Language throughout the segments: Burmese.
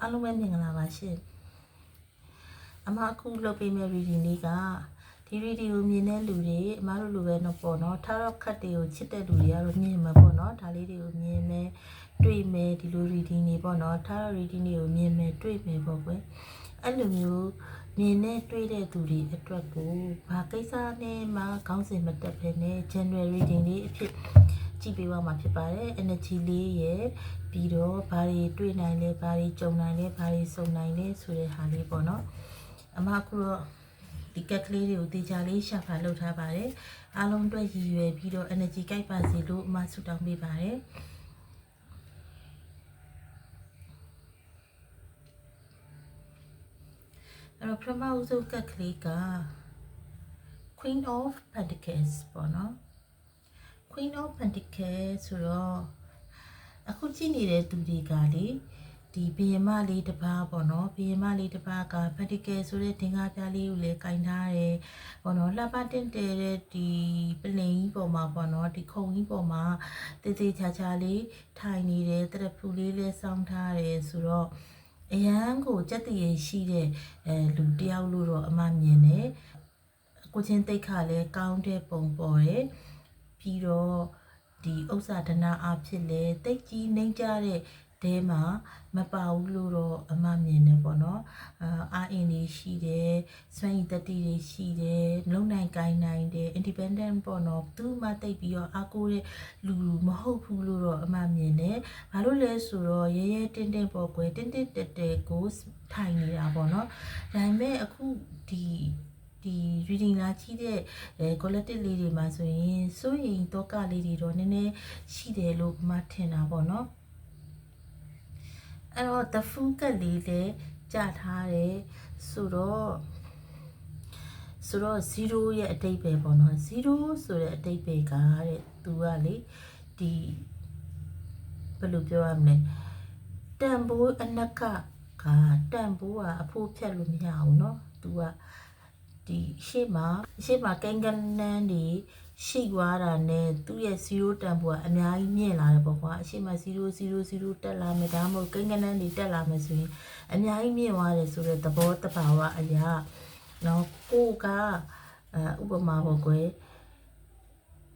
အားလုံးပဲမင်္ဂလာပါရှင်အမအခုလုပ်ပေးမယ့် reading လေးကဒီ reading ကိုမြင်တဲ့လူတွေအမတို့လိုပဲတော့ပေါ့နော်ထားတော့ခတ်တွေကိုချစ်တဲ့လူတွေကတော့မြင်မှာပေါ့နော်ဒါလေးတွေကိုမြင်မယ်တွေ့မယ်ဒီလို reading တွေပေါ့နော်ထားတော့ reading တွေကိုမြင်မယ်တွေ့မယ်ပေါ့ကွယ်အဲ့လိုမျိုးမြင်နဲ့တွေ့တဲ့သူတွေအတွက်ကိုဘာကိစ္စနဲ့မှခေါင်းစဉ်မတက်ဘဲနဲ့ general reading လေးအဖြစ် ကြည့်ပေးသွားမှာဖြစ်ပါတယ် energy လေးရယ်ပြီးတော့ဘာတွေတွေ့နိုင်လဲဘာတွေကြုံနိုင်လဲဘာတွေစုံနိုင်လဲဆိုတဲ့ဟာလေးပေါ့နော်အမအခုတော့ဒီကက်ကလေးတွေကိုတေချာလေးရှာဖာလုပ်ထားပါတယ်အားလုံးအတွက်ရည်ရွယ်ပြီးတော့ energy ကြိုက်ပါစေလို့အမဆုတောင်းပေးပါတယ်အဲ့တော့ပထမဦးဆုံးကက်ကလေးက Queen of Pentacles ပေါ့နော် Queen of Pentacles ဆိုတော့အခုကြည့်နေတဲ့သူတွေကလေဒီဘီယမလေးတစ်ပါးပေါ့နော်ဘီယမလေးတစ်ပါးက Pentacles ဆိုတဲ့တင်ကားပြားလေးကိုလည်းကင်ထားတယ်ပေါ့နော်လှပတင့်တယ်တဲ့ဒီပလင်ကြီးပေါ်မှာပေါ့နော်ဒီခုံကြီးပေါ်မှာတေးသေးချာချာလေးထိုင်နေတယ်တရဖူလေးလည်းစောင်းထားတယ်ဆိုတော့အရန်ကိုစက်တရေရှိတဲ့အဲလူတယောက်လို့တော့အမှမြင်တယ်ကိုချင်းတိတ်ခါလဲကောင်းတဲ့ပုံပေါ်တယ် ပြီးတော့ဒီဥစ္စာဒနာအဖြစ်လဲတိတ်ကြီးနှိမ့်ကြတဲ့တဲမှာမပါဘူးလို့တော့အမှမြင်တယ်ပေါ့နော်အာအာအင်တွေရှိတယ်စွမ်းရည်တတိတွေရှိတယ်လုံနိုင်ကိုင်းနိုင်တယ် independent ပေါ့နော်သူမှတိတ်ပြီးတော့အားကိုးတဲ့လူမဟုတ်ဘူးလို့တော့အမှမြင်တယ်ဘာလို့လဲဆိုတော့ရဲရဲတင်းတင်းပေါ့ကွယ်တင်းတင်းတက်တက်ကိုထိုင်နေတာပေါ့နော်ဒါပေမဲ့အခုဒီ ဒီ reading လာကြည့်တဲ့အဲ collective လေးတွေမှာဆိုရင်စိုးရင်တော့ကလေးတွေတော့နည်းနည်းရှိတယ်လို့မှထင်တာပေါ့နော်အဲ့တော့ the full ကလေးလည်းကြာထားတယ်ဆိုတော့ဆိုတော့0ရဲ့အတိတ်ပဲပေါ့နော်0ဆိုတဲ့အတိတ်ပဲကတဲ့သူကလေဒီဘယ်လိုပြောရမလဲတန်ဖိုးအနက်ကကတန်ဖိုးကအဖို့ဖြတ်လို့မရဘူးเนาะသူက ဒီရှေ့မှာရှေ့မှာကင်ကန်နန်းတွေရှိသွားတာနဲ့သူ့ရဲ့0တန်ဖိုးကအများကြီးမြင့်လာတယ်ပေါ့ကွာအရှိမ000တက်လာမယ်ဒါမှမဟုတ်ကိန်းကနန်းတွေတက်လာမယ်ဆိုရင်အများကြီးမြင့်သွားတယ်ဆိုတဲ့သဘောတဘာဝအရာနော်ကိုကဥပမာပေါ့ကွယ်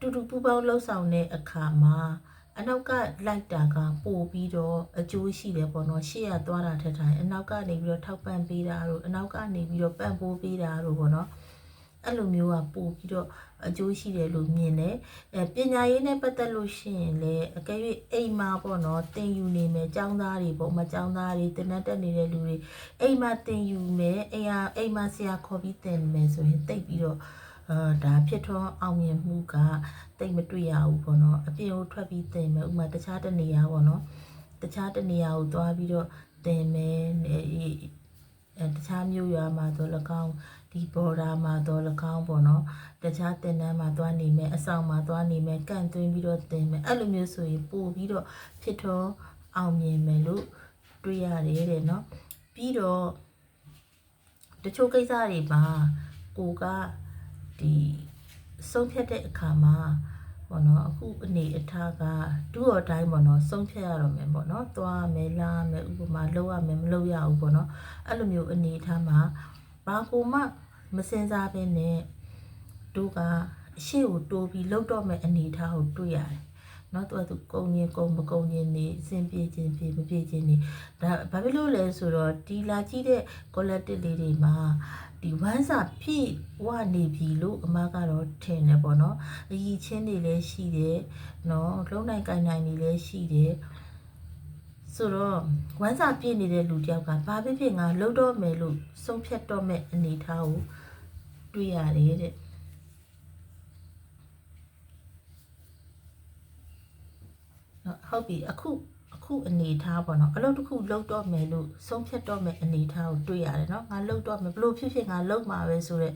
တူတူပူပေါင်းလှုပ်ဆောင်တဲ့အခါမှာ အနောက်ကလိုက်တာကပို့ပြီးတော့အကျိုးရှိတယ်ပေါ့နော်ရှေ့ကသွားတာထက်တိုင်းအနောက်ကနေပြီးတော့ထောက်ပံ့ပေးတာတို့အနောက်ကနေပြီးတော့ပံ့ပိုးပေးတာတို့ပေါ့နော်အဲ့လိုမျိုးကပို့ပြီးတော့အကျိုးရှိတယ်လို့မြင်တယ်အဲပညာရေးနဲ့ပတ်သက်လို့ရှိရင်လည်းအကယ်၍အိမ်မှာပေါ့နော်တင်ယူနေမယ်ចောင်းသားတွေပေါ့မចောင်းသားတွေတင်တက်နေတဲ့လူတွေအိမ်မှာတင်ယူမယ်အိမ်ဟာအိမ်မှာဆရာခေါ်ပြီးတင်မယ်ဆိုရင်တိတ်ပြီးတော့ အာဒါဖြစ်ထွန်းအောင်မြင်မှုကတိတ်မတွေ့ရဘူးပေါ့နော်အပြင်ကိုထွက်ပြီးတင်မယ်ဥပမာတခြားတနေရာပေါ့နော်တခြားတနေရာကိုသွားပြီးတော့တင်မယ်အဲတခြားမြို့ရွာမှာတော့၎င်းဒီ border မှာတော့၎င်းပေါ့နော်တခြားတင်တန်းမှာသွားနေမယ်အဆောင်မှာသွားနေမယ်ကန့်သွင်းပြီးတော့တင်မယ်အဲ့လိုမျိုးဆိုရင်ပို့ပြီးတော့ဖြစ်ထွန်းအောင်မြင်မယ်လို့တွေ့ရတယ်တဲ့နော်ပြီးတော့တချို့ကိစ္စတွေမှာကိုက ဒီဆုံးဖြတ်တဲ့အခါမှာပေါ့နော်အခုအနေအထားကတူတော်တိုင်းပေါ့နော်ဆုံးဖြတ်ရတော့မယ်ပေါ့နော်သွားရမယ်လာရမယ်ဥပမာလုပ်ရမယ်မလုပ်ရဘူးပေါ့နော်အဲ့လိုမျိုးအနေအထားမှာဘာကိုမှမစင်စားဘဲနဲ့တို့ကအရှိကိုတိုးပြီးလှုပ်တော့မယ်အနေအထားကိုတွေ့ရတယ်နော်သူကသူကုံရင်ကုံမကုံရင်နေအစဉ်ပြေခြင်းပြေမပြေခြင်းနေဒါဘာဖြစ်လို့လဲဆိုတော့ဒီလာကြည့်တဲ့ collective လေးတွေမှာ ဒီဝမ်းစာဖြည့်ဝနေပြီလို့အမကတော့ထင်တယ်ပေါ့နော်အကြီးချင်းတွေလည်းရှိတယ်နော်လုံးနိုင်ကိုင်နိုင်တွေလည်းရှိတယ်ဆိုတော့ဝမ်းစာပြည့်နေတဲ့လူတယောက်ကဘာဖြစ်ဖြစ်ငါလှုပ်တော့မယ်လို့ဆုံးဖြတ်တော့မယ်အနေထားကိုတွေ့ရတယ်တဲ့နော်ဟုတ်ပြီအခုအ ခုအနေထားပေါ့နော်အလုပ်တစ်ခုလုပ်တော့မယ်လို့ဆုံးဖြတ်တော့မယ်အနေထားကိုတွေ့ရတယ်နော်ငါလုပ်တော့မယ်ဘလို့ဖြစ်ဖြစ်ငါလုပ်မှာပဲဆိုတော့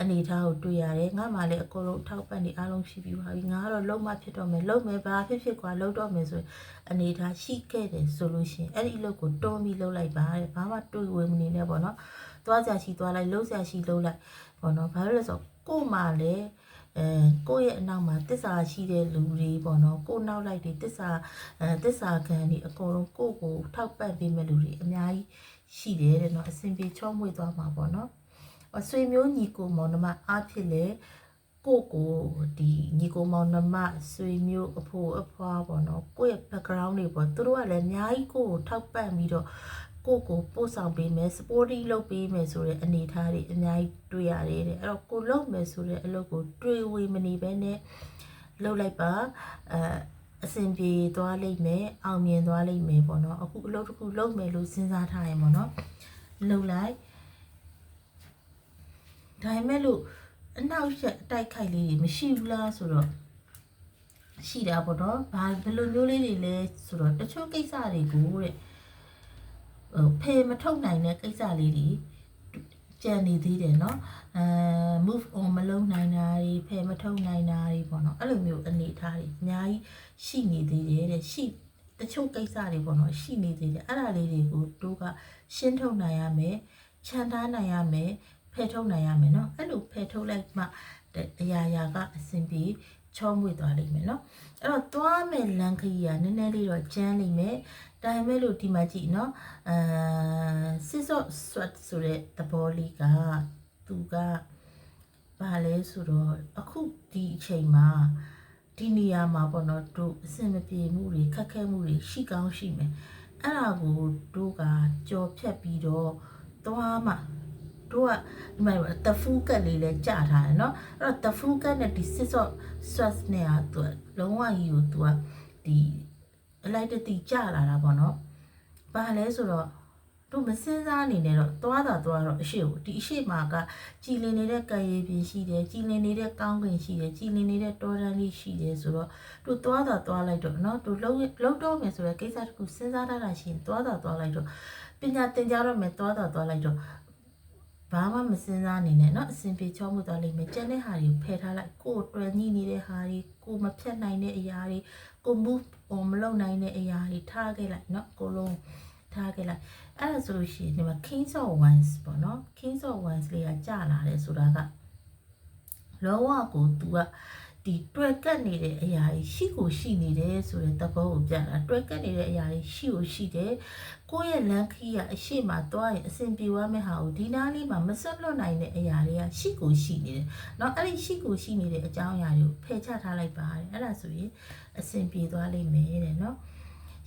အနေထားကိုတွေ့ရတယ်ငါမှလည်းအကုန်လုံးထောက်ပံ့နေအားလုံးရှိပြီးပါပြီငါကတော့လုပ်မှဖြစ်တော့မယ်လုပ်မယ်ဘာဖြစ်ဖြစ်ကွာလုပ်တော့မယ်ဆိုရင်အနေထားရှိခဲ့တယ်ဆိုလို့ရှိရင်အဲ့ဒီအလုပ်ကိုတွန်းပြီးလုပ်လိုက်ပါတဲ့ဘာမှတွေးဝေမနေနဲ့ပေါ့နော်သွားကြရှိသွားလိုက်လှုပ်ကြရှိလှုပ်လိုက်ပေါ့နော်ဘာလို့လဲဆိုတော့ကို့မှလည်း အဲကိုယ့်ရဲ့အနောက်မှာတစ္ဆာရှိတဲ့လူတွေပေါ့နော်ကိုယ်နောက်လိုက်တွေတစ္ဆာအဲတစ္ဆာခံတွေအကုန်လုံးကိုယ့်ကိုထောက်ပံ့ပေးမဲ့လူတွေအများကြီးရှိတယ်တဲ့နော်အစဉ်ပြေချောမွေ့သွားမှာပေါ့နော်အဆွေမျိုးညီကိုမောင်နှမအားဖြစ်လေကိုယ့်ကိုဒီညီကိုမောင်နှမဆွေမျိုးအဖိုးအဖွားပေါ့နော်ကိုယ့်ရဲ့ background တွေပေါ့သူတို့ကလည်းအများကြီးကိုယ့်ကိုထောက်ပံ့ပြီးတော့ ကိုယ့်ကိုပို့ဆောင်ပေးမယ် supporting လုပ်ပေးမယ်ဆိုတဲ့အနေအထားတွေအများကြီးတွေ့ရတယ်တဲ့အဲ့တော့ကိုလုပ်မယ်ဆိုတဲ့အလုပ်ကိုတွေ့ဝေမနေဘဲနဲ့လုပ်လိုက်ပါအဲအဆင်ပြေသွားလိမ့်မယ်အောင်မြင်သွားလိမ့်မယ်ပေါ့နော်အခုအလုပ်တစ်ခုလုပ်မယ်လို့စဉ်းစားထားရင်ပေါ့နော်လုပ်လိုက်ဒါပေမဲ့လို့အနောက်ရက်အတိုက်ခိုက်လေးတွေမရှိဘူးလားဆိုတော့ရှိတာပေါ့နော်ဘာဘယ်လိုမျိုးလေးတွေလဲဆိုတော့တချို့ကိစ္စတွေကိုတဲ့ ဟိုဖေမထုတ်နိုင်တဲ့ကိစ္စလေးတွေကြံနေသေးတယ်เนาะအဲ move on မလုပ်နိုင်တာတွေဖေမထုတ်နိုင်တာတွေပေါ့နော်အဲ့လိုမျိုးအနေအထားတွေအများကြီးရှိနေသေးတယ်တဲ့ရှိတချို့ကိစ္စတွေပေါ့နော်ရှိနေသေးတယ်အဲ့ဒါလေးတွေကိုတို့ကရှင်းထုတ်နိုင်ရမယ်ခြံထားနိုင်ရမယ်ဖယ်ထုတ်နိုင်ရမယ်เนาะအဲ့လိုဖယ်ထုတ်လိုက်မှအရာရာကအဆင်ပြေချောမွေ့သွားလိမ့်မယ်เนาะအဲ့တော့သွားမယ်လမ်းခရီးကနည်းနည်းလေးတော့ကျန်းလိမ့်မယ် ဒါပေမဲ့လို့ဒီမှာကြည့်နော်အဲစစ်စော့ sweat ဆိုတဲ့သဘောလေးကသူကဘာလဲဆိုတော့အခုဒီအချိန်မှာဒီနေရာမှာပေါ့နော်တို့အဆင်မပြေမှုတွေခက်ခဲမှုတွေရှိကောင်းရှိမယ်အဲ့ဒါကိုတို့ကကြော်ဖြတ်ပြီးတော့သွားမှာတို့ကဒီမှာတဖူးကက်လေးလဲကြာထားတယ်เนาะအဲ့တော့တဖူးကက်နဲ့ဒီစစ်စော့ sweat နဲ့อ่ะသူကလုံးဝကြီးကိုသူကဒီ အလိုက်တတိကြာလာတာပေါ့နော်။ဘာလဲဆိုတော့တို့မစင်းစားအနေနဲ့တော့သွားတာသွားတော့အရှိကိုဒီအရှိမှာကကြည်လင်နေတဲ့ကံရည်ပြင်ရှိတယ်ကြည်လင်နေတဲ့ကောင်းကင်ရှိတယ်ကြည်လင်နေတဲ့တောတန်းလေးရှိတယ်ဆိုတော့တို့သွားတာသွားလိုက်တော့နော်တို့လုံးလုံးတော့မယ်ဆိုတဲ့ကိစ္စတခုစဉ်းစားထားတာရှိရင်သွားတာသွားလိုက်တော့ပညာသင်ကြားရမယ်သွားတာသွားလိုက်တော့ ဘာမှမစဉ်းစားနေနဲ့เนาะအစဉ်ပြေချောမှုသွားလိမ့်မယ်ကြံတဲ့ဟာတွေကိုဖယ်ထားလိုက်ကိုယ်တွယ်ညှိနေတဲ့ဟာတွေကိုမဖြတ်နိုင်တဲ့အရာတွေကို move on မလုပ်နိုင်တဲ့အရာတွေထားခဲ့လိုက်เนาะကိုလုံးထားခဲ့လိုက်အဲ့ဒါဆိုလို့ရှိရင်ဒီမှာ Kings of Wands ပေါ့နော် Kings of Wands လေးကကြာလာတယ်ဆိုတာကလောကကို तू က ဒီတွေ့ကတ်နေတဲ့အရာတွေရှိကိုရှိနေတယ်ဆိုတဲ့သဘောကိုပြတာတွေ့ကတ်နေတဲ့အရာတွေရှိကိုရှိတယ်ကိုယ့်ရဲ့လမ်းခီးကအရှိမသွားရင်အဆင်ပြေသွားမယ့်ဟာကိုဒီနားလေးမှာမဆွတ်လွတ်နိုင်တဲ့အရာတွေကရှိကိုရှိနေတယ်။နောက်အဲ့ဒီရှိကိုရှိနေတဲ့အကြောင်းအရာတွေကိုဖယ်ချထားလိုက်ပါတယ်။အဲ့ဒါဆိုရင်အဆင်ပြေသွားလိမ့်မယ်တဲ့နော်။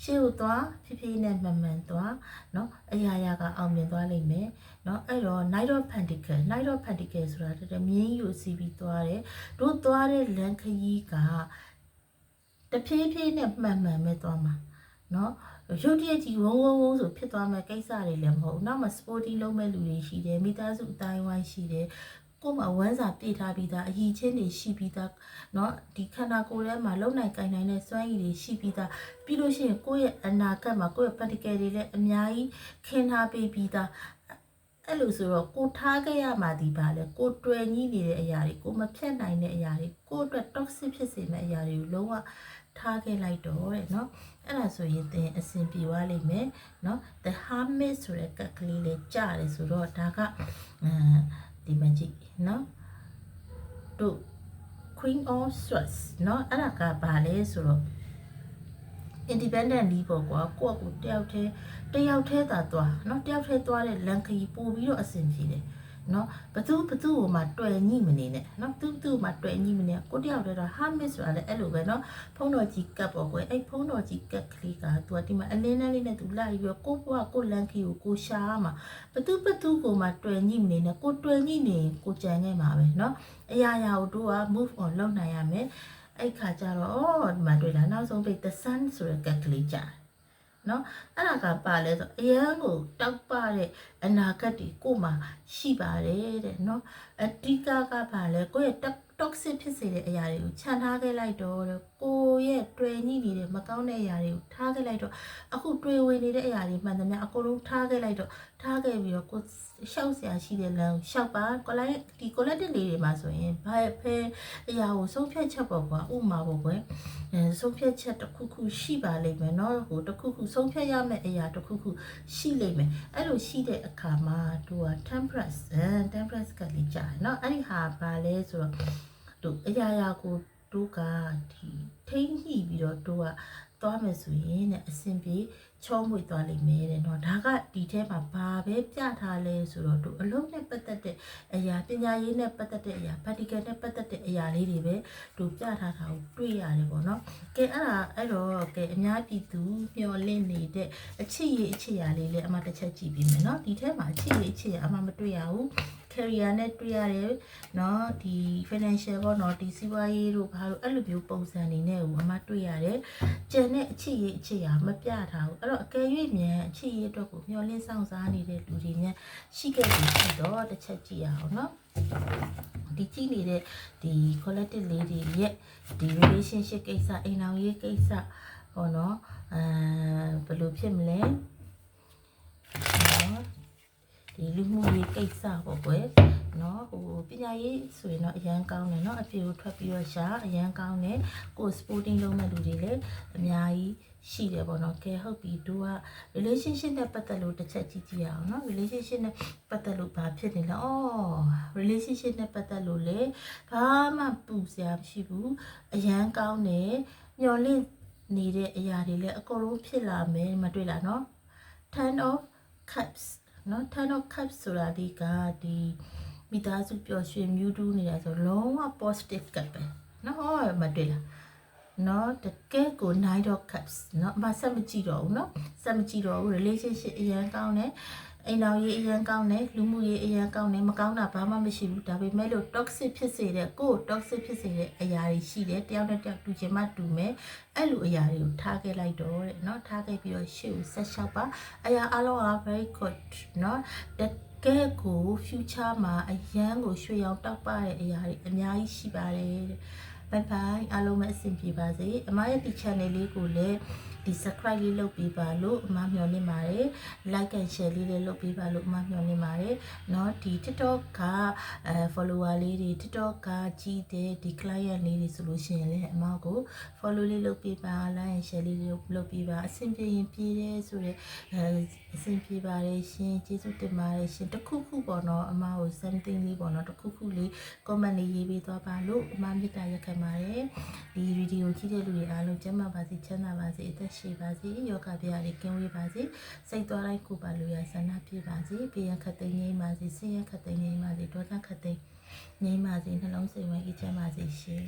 ရှေ့ကိုသွားဖြည်းဖြည်းနဲ့မှန်မှန်သွားเนาะအရာရာကအောင်မြင်သွားလိမ့်မယ်เนาะအဲ့တော့ Knight of Pentacles Knight of Pentacles ဆိုတာတကယ်မြင်းကြီးကိုစီးပြီးသွားတယ်တို့သွားတဲ့လမ်းခရီးကတဖြည်းဖြည်းနဲ့မှန်မှန်ပဲသွားမှာเนาะရုတ်တရက်ကြီးဝုန်းဝုန်းဝုန်းဆိုဖြစ်သွားမဲ့ကိစ္စတွေလည်းမဟုတ်ဘူးနောက်မှ sporty လုပ်မဲ့လူတွေရှိတယ်မိသားစုအတိုင်းဝိုင်းရှိတယ် ကိုယ်မှာဝမ်းစာပြည့်ထားပြီးသားအည်ချင်းတွေရှိပြီးသားเนาะဒီခန္ဓာကိုယ်ထဲမှာလုံနိုင်ကင်နိုင်တဲ့စွမ်းရည်တွေရှိပြီးသားပြီးလို့ရှိရင်ကိုယ့်ရဲ့အနာဂတ်မှာကိုယ့်ရဲ့ practical တွေလည်းအများကြီးခင်းထားပေးပြီးသားအဲ့လိုဆိုတော့ကိုထားခဲ့ရမှဒီပါလေကိုတွယ်ကြီးနေတဲ့အရာတွေကိုမဖြတ်နိုင်တဲ့အရာတွေကိုအတွက် toxic ဖြစ်စေမယ့်အရာတွေကိုလုံးဝထားခဲ့လိုက်တော့တဲ့เนาะအဲ့ဒါဆိုရင်သင်အဆင်ပြေသွားလိမ့်မယ်เนาะ the hermit ဆိုတဲ့ကက်ကလေးလေးကြားတယ်ဆိုတော့ဒါကအဲ ဒီမှာကြည့်နော်တို့ Queen of Swords နော်အဲ့ဒါကဘာလဲဆိုတော့ independent လီးပေါ့ကွာကိုယ့်အကူတယောက်တည်းတယောက်တည်းသာသွားနော်တယောက်တည်းသွားတဲ့လန်ခီပို့ပြီးတော့အဆင်ပြေတယ်။ နော်ဘသူဘသူ့ကိုမှတွေ့ညိမနေနဲ့နော်သူသူ့မှတွေ့ညိမနေကိုတယောက်တည်းတော့ဟာမစ်ဆိုတာလည်းအဲ့လိုပဲနော်ဖုန်းတော်ကြီးကတ်ပေါ့ကွယ်အဲ့ဖုန်းတော်ကြီးကတ်ကလေးကသူကဒီမှာအလင်းနဲ့လေးနဲ့သူလိုက်ပြီးတော့ကိုဘွားကိုလန်ခီကိုကိုရှားမှာဘသူဘသူကိုမှတွေ့ညိမနေနဲ့ကိုတွေ့ညိနေကိုကြံခဲ့မှာပဲနော်အရာရာကိုတို့က move on လုပ်နိုင်ရမယ်အဲ့ခါကျတော့အော်ဒီမှာတွေ့တာနောက်ဆုံးပိတ် the sun ဆိုတဲ့ကတ်ကလေးကြာ နော်အဲ့ဒါကပါလဲဆိုအရန်ကိုတောက်ပတဲ့အနာဂတ်တွေကိုမှရှိပါတယ်တဲ့နော်အတိကကပါလဲကိုယ့်ရဲ့ toxic ဖြစ်စေတဲ့အရာတွေကိုခြံထားခဲ့လိုက်တော့တဲ့ ကိုရဲ့တွေ့ညိနေတဲ့မကောင်းတဲ့အရာတွေကိုထားခဲ့လိုက်တော့အခုတွေ့ဝင်နေတဲ့အရာတွေမှန်သမျှအကုန်လုံးထားခဲ့လိုက်တော့ထားခဲ့ပြီးတော့ကိုရှောက်စရာရှိတဲ့လမ်းကိုရှောက်ပါကိုလိုက်ဒီ collective လေးတွေမှာဆိုရင်ဘာဖဲအရာကိုဆုံးဖြတ်ချက်ပေါ့ကွာဥမာပေါ့ကွယ်အဲဆုံးဖြတ်ချက်တစ်ခုခုရှိပါလိမ့်မယ်เนาะဟိုတစ်ခုခုဆုံးဖြတ်ရမယ့်အရာတစ်ခုခုရှိလိမ့်မယ်အဲ့လိုရှိတဲ့အခါမှာသူက temperance အဲ temperance ကလေးကြာတယ်เนาะအဲ့ဒီဟာဘာလဲဆိုတော့ တို့အရာရာကို တို့ကဒီထိမ့်ညှိပြီးတော့တို့ကသွားမယ်ဆိုရင်တဲ့အဆင်ပြေချောမွေသွားလိမ့်မယ်တဲ့နော်ဒါကဒီထဲမှာဘာပဲပြထားလဲဆိုတော့တို့အလုံးနဲ့ပတ်သက်တဲ့အရာပညာရေးနဲ့ပတ်သက်တဲ့အရာ practical နဲ့ပတ်သက်တဲ့အရာလေးတွေပဲတို့ပြထားတာကိုတွေ့ရတယ်ပေါ့နော်ကဲအဲ့ဒါအဲ့တော့ကဲအများပြည်သူမျှော်လင့်နေတဲ့အချစ်ရအချစ်ရလေးလည်းအမှတစ်ချက်ကြည့်ပြီးမယ်နော်ဒီထဲမှာအချစ်ရအချစ်ရအမှမတွေ့ရဘူး career နဲ့တွေ့ရတယ်เนาะဒီ financial ပေါ့เนาะဒီစီးပွားရေးတို့ဘာလို့အဲ့လိုမျိုးပုံစံနေနဲ့ဟိုအမတွေ့ရတယ်ကျန်တဲ့အချစ်ရေးအချစ်ရာမပြထားဘူးအဲ့တော့အကယ်၍မြန်အချစ်ရေးအတွက်ကိုမျှော်လင့်ဆောင်စားနေတဲ့လူတွေမြန်ရှိခဲ့ပြီဆိုတော့တစ်ချက်ကြည့်ရအောင်เนาะဒီကြည့်နေတဲ့ဒီ collective လေးတွေရဲ့ဒီ relationship ကိစ္စအိမ်အောင်ရေးကိစ္စဟောเนาะအဲဘယ်လိုဖြစ်မလဲနော် ဒီလူမှုရေးကိစ္စပေါ့ကွယ်เนาะဟိုပညာရေးဆိုရင်တော့အရန်ကောင်းတယ်เนาะအပြေကိုထွက်ပြီးတော့ရှာအရန်ကောင်းတယ်ကို sporting လုပ်မဲ့လူတွေလည်းအများကြီးရှိတယ်ပေါ့နော်ကဲဟုတ်ပြီတို့က relationship နဲ့ပတ်သက်လို့တစ်ချက်ကြည့်ကြည့်ရအောင်เนาะ relationship နဲ့ပတ်သက်လို့ဘာဖြစ်နေလဲအော် relationship နဲ့ပတ်သက်လို့လေဘာမှပူစရာမရှိဘူးအရန်ကောင်းတယ်ညှော်လင့်နေတဲ့အရာတွေလည်းအကုန်လုံးဖြစ်လာမယ်မတွေ့လားเนาะ ten of cups နော် ten of cups ဆိုတာဒီကဒီမိသားစုပျော်ရွှင်မြူးတူးနေတာဆိုလုံးဝ positive cup ပဲနော်ဟောမတွေ့လားနော်တကယ်ကို nine of cups နော်အမဆက်မကြည့်တော့ဘူးနော်ဆက်မကြည့်တော့ဘူး relationship အရင်ကောင်းတယ် အိမ်တော်ရေးအရင်ကောင်းတယ်လူမှုရေးအရင်ကောင်းတယ်မကောင်းတာဘာမှမရှိဘူးဒါပေမဲ့လို့ toxic ဖြစ်စေတဲ့ကိုယ် toxic ဖြစ်စေတဲ့အရာတွေရှိတယ်တယောက်နဲ့တယောက်တူချင်မှတူမယ်အဲ့လိုအရာတွေကိုထားခဲ့လိုက်တော့တဲ့เนาะထားခဲ့ပြီးတော့ရှေ့ကိုဆက်လျှောက်ပါအရာအလုံးက very good เนาะတကယ်ကို future မှာအရန်ကိုရွှေရောင်တောက်ပတဲ့အရာတွေအများကြီးရှိပါတယ်တဲ့ bye bye အားလုံးပဲအဆင်ပြေပါစေအမရဲ့ဒီ channel လေးကိုလည်း ဒီ subscribe လေးလုပ်ပေးပါလို့အမမျှော်နေပါတယ် like and share လေးလည်းလုပ်ပေးပါလို့အမမျှော်နေပါတယ်เนาะဒီ TikTok ကအဲ follower လေးတွေ TikTok ကကြီးတဲ့ဒီ client လေးတွေဆိုလို့ရှိရင်လည်းအမကို follow လေးလုပ်ပေးပါ like and share လေးလုပ်လုပ်ပေးပါအဆင်ပြေရင်ပြေးတယ်ဆိုတော့အဲအဆင်ပြေပါတယ်ရှင်ကျေးဇူးတင်ပါတယ်ရှင်တခုခုပေါ့နော်အမကို something လေးပေါ့နော်တခုခုလေး comment လေးရေးပေးသွားပါလို့အမမေတ္တာရက်ခံပါတယ်ဒီဗီဒီယိုကြည့်တဲ့လူတွေအားလုံးကျန်းမာပါစေချမ်းသာပါစေအသက် ရှည်ပါစေယောဂဗျာလေးကင်းဝေးပါစေစိတ်သွားလိုက်ကိုပါလူရဆန္ဒပြပါစေဘေးရန်ခတ်သိမ်းငြိမ်းပါစေဆင်းရဲခတ်သိမ်းငြိမ်းပါစေဒေါသခတ်သိမ်းငြိမ်းပါစေနှလုံးစိမ်ဝင်အေးချမ်းပါစေရှင်